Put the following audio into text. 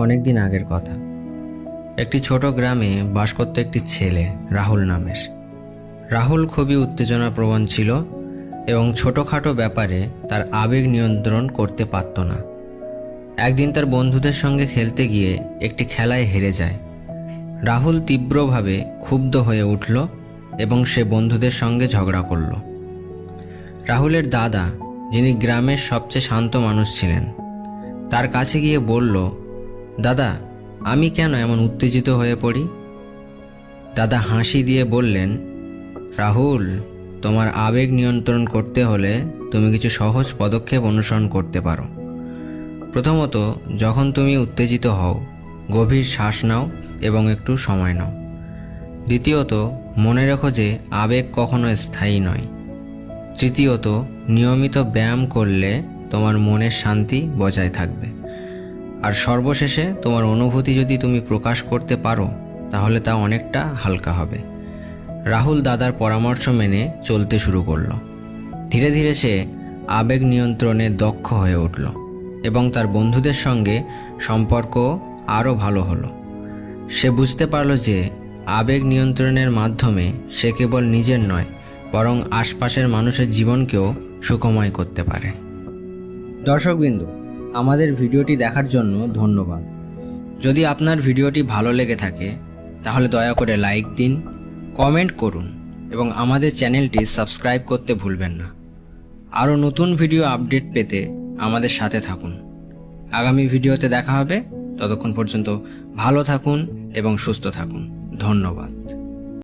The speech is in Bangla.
অনেক দিন আগের কথা। একটি ছোট গ্রামে বাস করত একটি ছেলে, রাহুল নামের। রাহুল খুবই উত্তেজনাপ্রবণ ছিল এবং ছোটোখাটো ব্যাপারে তার আবেগ নিয়ন্ত্রণ করতে পারত না। একদিন তার বন্ধুদের সঙ্গে খেলতে গিয়ে একটি খেলায় হেরে যায়। রাহুল তীব্রভাবে ক্ষুব্ধ হয়ে উঠল এবং সে বন্ধুদের সঙ্গে ঝগড়া করল। রাহুলের দাদা, যিনি গ্রামের সবচেয়ে শান্ত মানুষ ছিলেন, তার কাছে গিয়ে বলল দাদা, আমি কেন এমন উত্তেজিত হয়ে পড়ি? দাদা হাসি দিয়ে বললেন, রাহুল, তোমার আবেগ নিয়ন্ত্রণ করতে হলে তুমি কিছু সহজ পদক্ষেপ অনুসরণ করতে পারো। প্রথমত, যখন তুমি উত্তেজিত হও, গভীর শ্বাস নাও এবং একটু সময় নাও। দ্বিতীয়ত, মনে রেখো যে আবেগ কখনো স্থায়ী নয়। তৃতীয়ত, নিয়মিত ব্যায়াম করলে তোমার মনের শান্তি বজায় থাকবে। আর সর্বশেষে তোমার অনুভূতি যদি তুমি প্রকাশ করতে পারো, তাহলে তা অনেকটা হালকা হবে। রাহুল দাদার পরামর্শ মেনে চলতে শুরু করল। ধীরে ধীরে সে আবেগ নিয়ন্ত্রণে দক্ষ হয়ে উঠল এবং তার বন্ধুদের সঙ্গে সম্পর্ক আরও ভালো হলো। সে বুঝতে পারল যে আবেগ নিয়ন্ত্রণের মাধ্যমে সে কেবল নিজের নয়, বরং আশপাশের মানুষের জীবনকেও সুখময় করতে পারে। দর্শকবৃন্দ আমাদের ভিডিওটি দেখার জন্য ধন্যবাদ। যদি আপনার ভিডিওটি ভালো লেগে থাকে, তাহলে দয়া করে লাইক দিন, কমেন্ট করুন এবং আমাদের চ্যানেলটি সাবস্ক্রাইব করতে ভুলবেন না। আরও নতুন ভিডিও আপডেট পেতে আমাদের সাথে থাকুন। আগামী ভিডিওতে দেখা হবে। ততক্ষণ পর্যন্ত ভালো থাকুন এবং সুস্থ থাকুন। ধন্যবাদ।